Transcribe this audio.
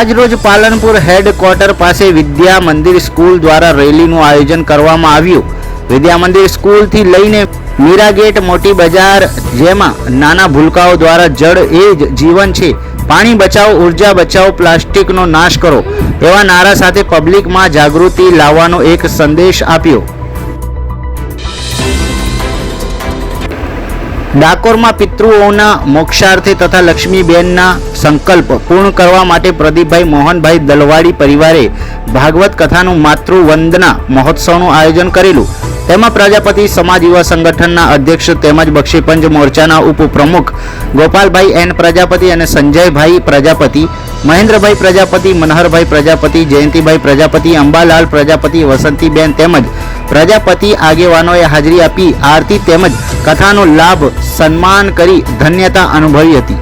આજરોજ પાલનપુર હેડક્વાર્ટર પાસે વિદ્યા મંદિર સ્કૂલ દ્વારા રેલીનું આયોજન કરવામાં આવ્યું. વિદ્યા મંદિર સ્કૂલથી લઈને મીરા ગેટ મોટી બજાર જેમાં નાના ભૂલકાઓ દ્વારા જળ એ જ જીવન છે. પાણી બચાવો, ઊર્જા બચાવો, પ્લાસ્ટિકનો નાશ કરો, એવા નારા સાથે પબ્લિકમાં જાગૃતિ લાવવાનો એક સંદેશ આપ્યો. ડાકોરમાં પિતૃઓના મોક્ષાર્થે તથા લક્ષ્મીબેનના સંકલ્પ પૂર્ણ કરવા માટે પ્રદીપભાઈ મોહનભાઈ દલવાડી પરિવારે ભાગવત કથાનું માતૃવંદના મહોત્સવનું આયોજન કરેલું. તેમાં પ્રજાપતિ સમાજ યુવા સંગઠનના અધ્યક્ષ તેમજ બક્ષીપંચ મોરચાના ઉપપ્રમુખ ગોપાલભાઈ એન પ્રજાપતિ અને સંજયભાઈ પ્રજાપતિ, મહેન્દ્રભાઈ પ્રજાપતિ, મનહરભાઈ પ્રજાપતિ, જયંતિભાઈ પ્રજાપતિ, અંબાલાલ પ્રજાપતિ, વસંતીબેન તેમજ પ્રજાપતિ આગેવાનોએ હાજરી આપી આરતી તેમજ કથાનો લાભ સન્માન કરી ધન્યતા અનુભવી હતી.